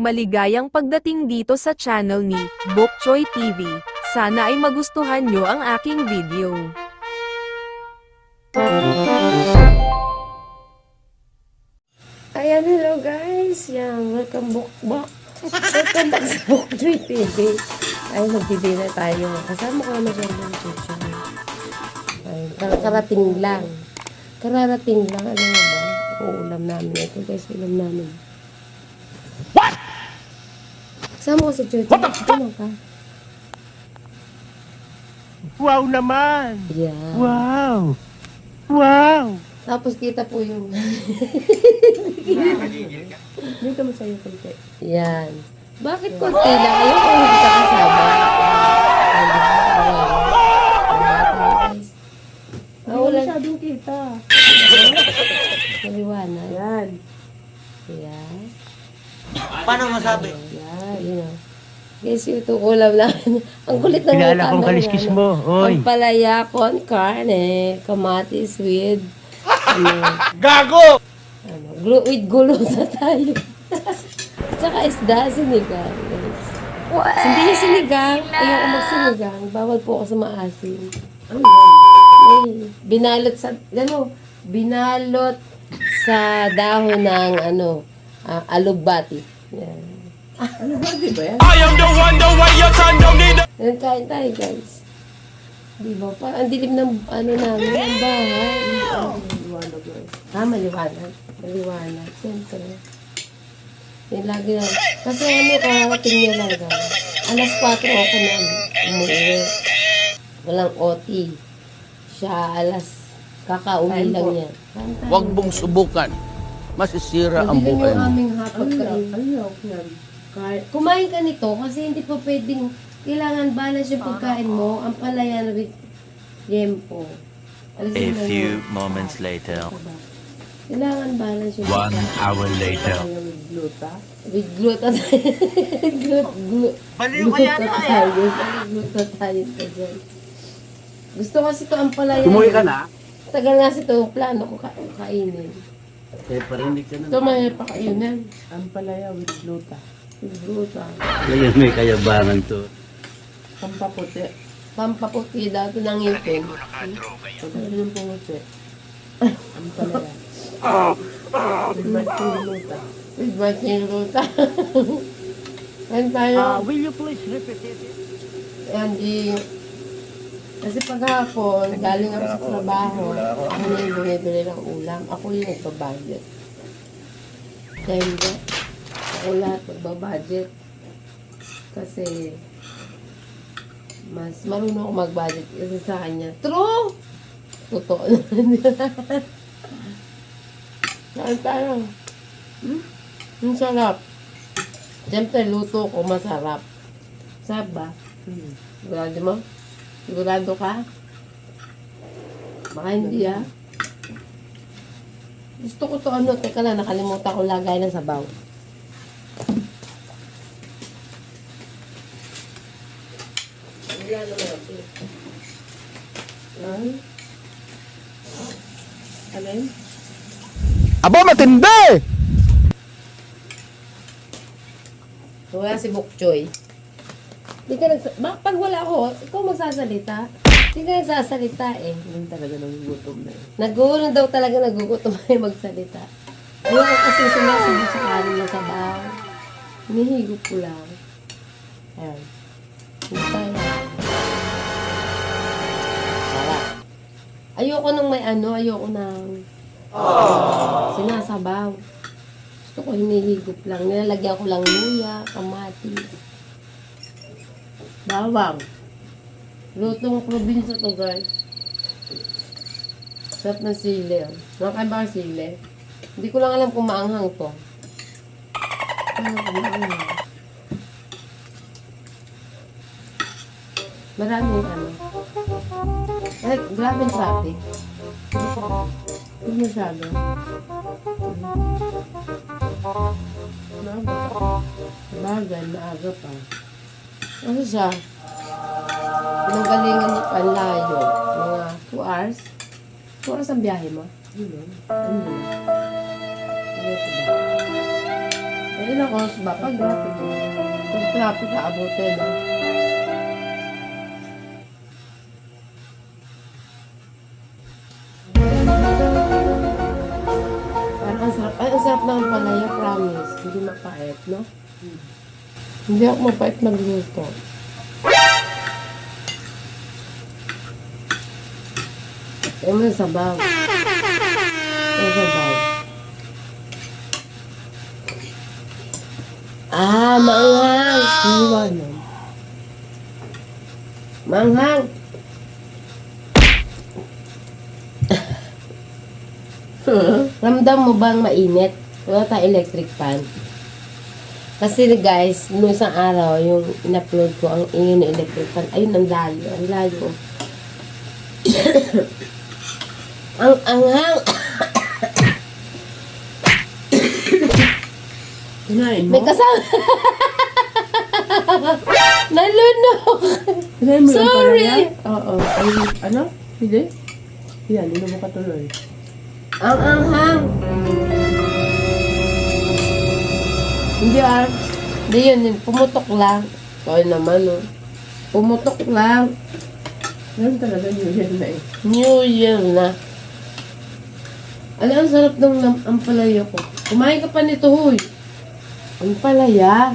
Maligayang pagdating dito sa channel ni Bok Choy TV. Sana ay magustuhan nyo ang aking video. Ayan, hello guys. Yan, welcome back back. Welcome back sa Bokjoy TV. Ay, magdidina tayo. Kasama ko naman siya ng chuchu. Ay, kar- karating lang. Kararating lang. Ano nga ba? Ang ulam namin. Ito guys, ulam namin. What? Kasama ko si Chuchu. What the fuck? ka? Wow naman! Yeah. Wow! Wow! Tapos kita po yung... Dito mo sa'yo konti. Yan. Bakit konti lang? Ayoko kung hindi ka kasama. Mawalan. Masyadong kita. Maliwanag. Yan. Yan. Paano masabi? Yan. Guys, ito ulam lang. Ang kulit ng Kilala kong ng kaliskis ano. mo, oy. Ang palaya con carne, kamatis with ano, Gago! ano, glu- with gulo sa tayo. Tsaka isda, sinigang. guys. Hindi niya sinigang. Ayoko magsinigang. Bawal po ako sa maasim. Ano yan? May binalot sa, ano, binalot sa dahon ng, ano, ah, alugbati. Yan. I am the one, the way your son don't need Ayan, kain tayo, guys. Di ba? Parang ang dilim ng, ano namin, ng bahay. Maliwanag, guys. Ha, maliwanag. Maliwanag. Siyempre. Yan lagi na. Kasi ano, kakarating niya lang guys. Alas 4 ako na umuwi. Walang OT. Siya alas kakauwi lang niya. Huwag mong subukan. Masisira ang buhay yung mo. mo. aming hapag kain. Kahit- Kumain ka nito kasi hindi pa pwedeng kailangan balance yung pagkain mo. Ang palayan with yempo. A few moments later. Kailangan balance yung One pagkain. hour later. With gluta glut, glut, Baliw yan, gluta tayo. Gluta tayo pa dyan. Gusto kasi ito ang palayan. Umuwi ka na? Tagal nga kasi ito plano ko ka kainin. Eh, parinig ka na. Ito may pakainin. Ang palaya with gluta. With gluta. Ngayon may kayabangan to. Pampaputi. Pampaputi dati ng ngipin. Pagkali ng pumuti. Ang palaya. With matching gluta. With matching gluta. Kain tayo. will you please repeat it? And di, kasi paghapon, galing ako sa trabaho, ako na yung bumibili ng ulam. Ako yung nagbabudget. Kaya hindi. Ako lahat nagbabudget. Kasi, mas marunong ako mag-budget kasi sa kanya. True! Totoo naman. Saan tayo? Hmm? Ang sarap. Siyempre, luto ko masarap. Sarap ba? Hmm. Sigurado mo? Sigurado ka? Baka hindi ah. Gusto ko to ano, teka lang, nakalimutan ko lagay ng sabaw. Naman ako. Ay. Alin? Aba, matindi! Wala si Bukchoy. Di ka ba, pag wala ako, ikaw magsasalita. Di ka nagsasalita eh. Yung talaga ng gutom na yun. Nagulo daw talaga nagugutom ay magsalita. Yung kasi sumasabi sa kanin ng sabaw. Hinihigop ko lang. Ayan. Hindi Ayoko nang may ano, ayoko nang sinasabaw. Gusto ko hinihigop lang. Nilalagyan ko lang luya, kamatis. Bawang. Lutong probinsya to guys. Sarap ng sili. oh. Nakakain ba ang sili? Hindi ko lang alam kung maanghang to. Ano maanghang? Maraming ano. Ay, grabe traffic. Hindi masyado. Maaga pa. Bagay, maaga pa. Ano siya? Pinanggalingan niya pa ang layo. Mga 2 hours. 2 hours ang biyahe mo? Ano yun? Ano? Ano ito ba? Pero Ilang oras ba? Pag traffic. Pag traffic, aabutin. No? Mapait, no? Hindi ako mapait magluto. Mo yung sabaw. Yung sabaw. Ah, maanghang. Iwanan. Maanghang. Ramdam mo bang mainit? Wala tayong electric fan. Kasi guys, noong isang araw, yung in-upload ko ang ingin ng electric fan. Ayun, ang layo. Ang layo. ang anghang. Kinain mo? May kasama. Nalunok. Kinain mo yung Sorry. palaya? Oo. Ay, ano? Hindi? Yan, inom mo ka tuloy. Ang anghang. Hindi ah. Hindi yun, yun. Pumutok lang. Kaya naman oh. Pumutok lang. Ganun talaga New Year na eh. New Year na. Ano, ang sarap ng ampalaya ko. Kumain ka pa nito, huy. Ampalaya.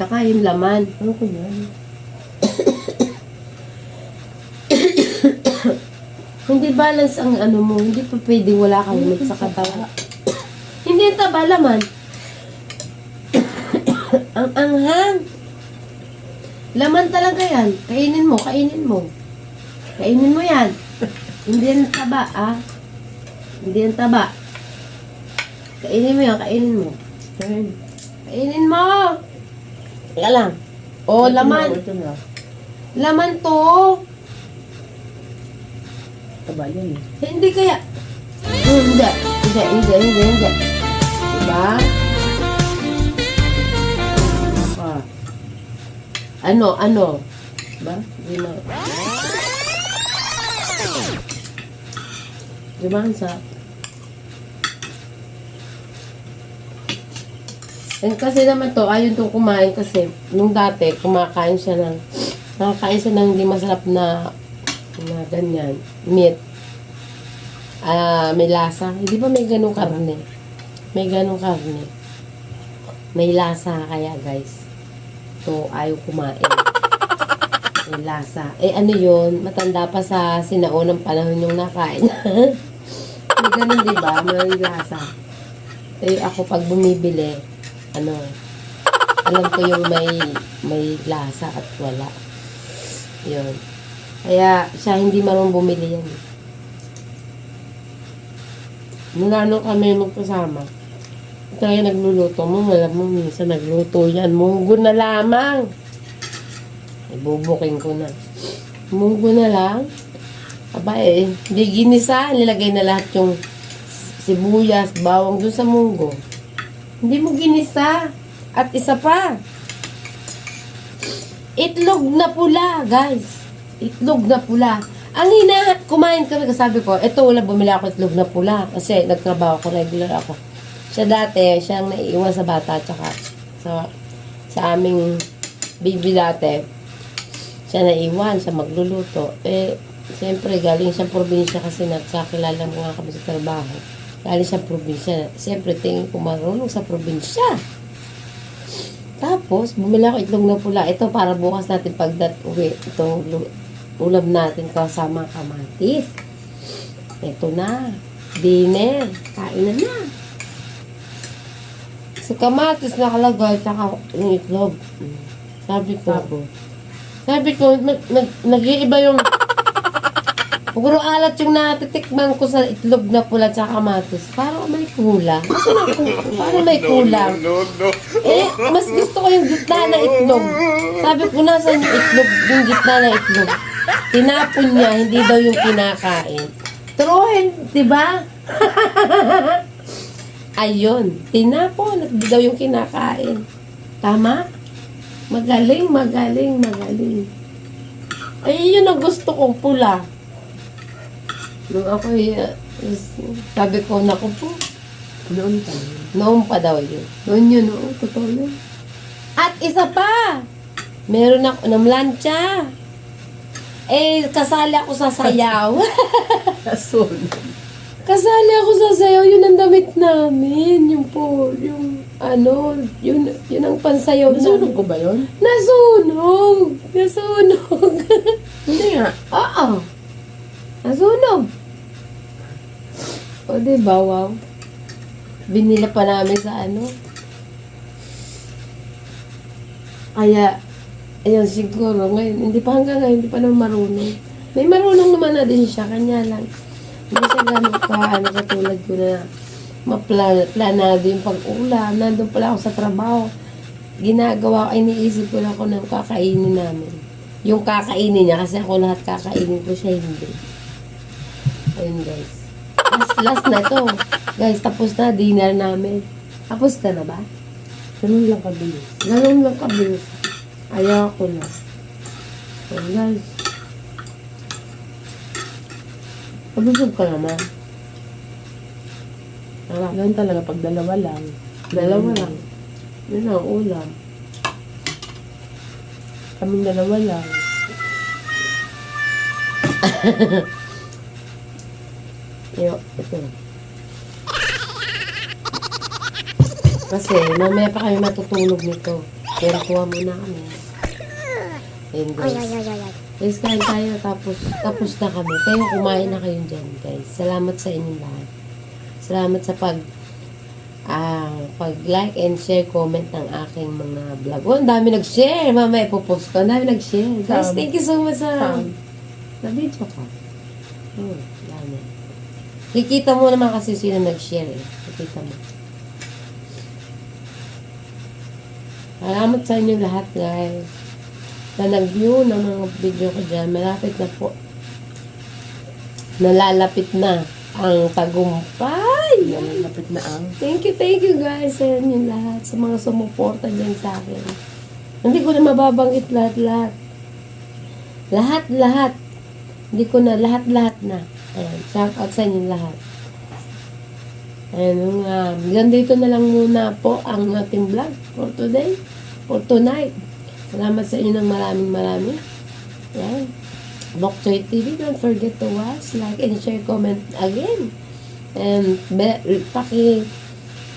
Tsaka yung laman. Ano ko yan? Hindi balance ang ano mo. Hindi pa pwede wala kang meat sa katawan. Hindi taba, laman. ang anghang. Laman talaga yan. Kainin mo, kainin mo. Kainin mo yan. Hindi yan taba, ah. Hindi yan taba. Kainin mo yan, kainin mo. Kain. Kainin mo! Teka lang. O, Ito laman. na, Ito na. Laman to. Taba yan eh. Hindi kaya. Hindi. Hindi, hindi, hindi, hindi. Diba? Ah. Ano, ano? Ba? Hindi na. Diba ang sarap? And kasi naman to, ayun to kumain kasi nung dati, kumakain siya ng nakakain siya ng hindi masarap na na ganyan, meat. Ah, may lasa. Hindi ba may ganong karne? May ganong karne. May lasa kaya guys. So, ayaw kumain. May lasa. Eh, ano yun? Matanda pa sa sinaunang panahon yung nakain. may ganun, di ba? May lasa. Eh, ako pag bumibili, ano, alam ko yung may, may lasa at wala. Yun. Kaya, siya hindi marunong bumili yan. Nung ano kami magkasama, tayo nagluluto mo, wala mo minsan nagluto yan. Munggo na lamang. Ibubuking ko na. Munggo na lang. Aba eh, hindi ginisa. Nilagay na lahat yung sibuyas, bawang dun sa munggo. Hindi mo ginisa. At isa pa. Itlog na pula, guys. Itlog na pula. Ang hina, kumain kami, sabi ko, eto wala bumili ako itlog na pula. Kasi nagtrabaho ko, regular ako. Siya dati, siya ang naiiwan sa bata, tsaka sa, sa aming baby dati. Siya naiwan, siya magluluto. Eh, siyempre, galing siyang probinsya kasi nagkakilala mo nga kami sa trabaho. Galing siyang probinsya. Siyempre, tingin ko marunong sa probinsya. Tapos, bumili ako itlog na pula. Ito para bukas natin pagdat uwi. Itong ulam natin kasama kamatis. Ito na. Dinner. Kain na na. Sa kamatis nakalagay, tsaka yung itlog. Sabi ko, sabi ko, nag, nag, nag-iiba yung Puro alat yung natitikman ko sa itlog na pula tsaka kamatis. Parang may kulang. Kasi parang may kulang. Eh, mas gusto ko yung gitna na itlog. Sabi ko, nasa yung itlog, yung gitna na itlog. Tinapon niya, hindi daw yung kinakain. Truhin, di ba? Ayun, tinapon, at daw yung kinakain. Tama? Magaling, magaling, magaling. Ay, yun ang gusto kong pula. Nung ako, uh, sabi ko, naku po, Noon pa. Noon pa daw yun. Noon yun, oo. Totoo yun. At isa pa! Meron ako ng lancha. Eh, kasali ako sa sayaw. Kasun. kasali ako sa sayaw. Namin. Yung po, yung ano, yun, yun ang pansayaw Nasunog ko ba yun? Nasunog! Nasunog! Hindi nga. Oo. Nasunog. O, diba? Wow. Binila pa namin sa ano. Kaya, ayun, siguro, ngayon, hindi pa hanggang ngayon, hindi pa naman marunong. May marunong naman na din siya, kanya lang. Hindi siya ganun ka, ano, katulad ko na maplanado yung pag-ulam. Nandun pala ako sa trabaho. Ginagawa ko, iniisip ko lang ako ng kakainin namin. Yung kakainin niya, kasi ako lahat kakainin ko siya, hindi. Ayun, guys. Last, last na to. Guys, tapos na, dinner namin. Tapos ka na ba? Ganun lang kabilis. Ganun lang kabilis. Ayaw ko na. So, guys. Pabusog ka naman. Sarap. Ganun talaga pag dalawa lang. Dalawa lang. Yun ang ulam. Kaming dalawa lang. Yo, ito. Kasi, mamaya pa kami matutulog nito. Pero kuha muna kami. Ayun, guys. Guys, kain tayo. Tapos, tapos na kami. Kayo, kumain na kayo dyan, guys. Salamat sa inyong lahat. Salamat sa pag ah, pag-like and share, comment ng aking mga vlog. Oh, ang dami nag-share. Mamaya ipopost ko. Ang dami nag-share. Guys, thank you so much sa... Saan? Na-video ka. Oh, dami. Kikita mo naman kasi sino nag-share eh. Kikita mo. Salamat sa inyo lahat guys. Na nag-view ng mga video ko dyan. Malapit na po. Nalalapit na ang tagumpay. Lapit na ang. Thank you, thank you guys sa inyo lahat. Sa mga sumuporta dyan sa akin. Hindi ko na mababanggit lahat-lahat. Lahat-lahat. Hindi ko na lahat-lahat na. Ayan, shout out sa inyo lahat. Ayan, um, dito na lang muna po ang ating vlog for today. For tonight. Salamat sa inyo ng maraming maraming. Ayan. Bokchoy TV, don't forget to watch, like, and share, comment again. And be, paki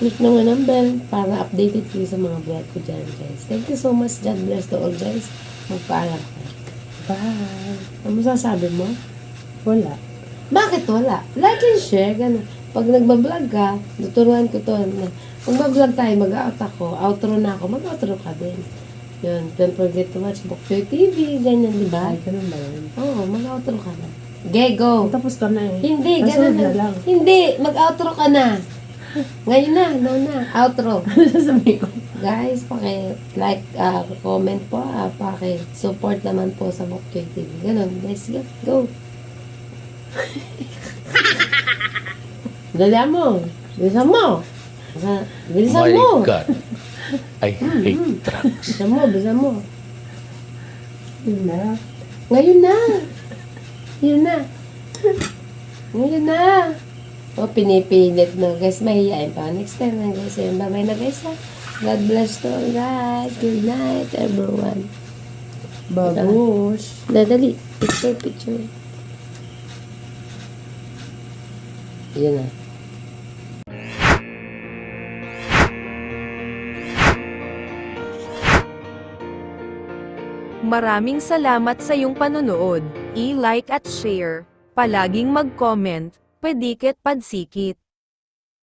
click naman ng bell para updated kayo sa mga vlog ko dyan, guys. Thank you so much. God bless to all, guys. Magpaalam ka. Bye. Ano sasabi mo? Wala. Bakit wala? Like and share, ganun. Pag nagbablog ka, tuturuan ko to. Na, pag mag-vlog tayo, mag-out ako, outro na ako, mag-outro ka din. Yun, don't forget to watch Bokchoy TV, ganyan, di ba? Ay, ganun ba yun? Oo, mag-outro ka na. Okay, go! Tapos ka na eh. Hindi, Nasunod ganun na na. lang. Hindi, mag-outro ka na. Ngayon na, no na, outro. Sasabihin ko. Guys, paki-like, ah, comment po, ah, paki-support naman po sa Bokchoy TV. Ganun, guys, go. go. Dalihan mo. Bilisan mo. Bilisan- Bilisan My mo. God. I hate trucks. Bilisan mo, bilisan mo. Yun na. Ngayon na. Yun na. Ngayon na. O, pinipilit na. Guys, mahihain pa. Next time na guys. Ayun, bye-bye na guys ha. God bless to all guys. Good night everyone. Babush. Dadali. Picture, picture. Yun na. Maraming salamat sa iyong panonood. I-like at share. Palaging mag-comment. Pedikit padsikit.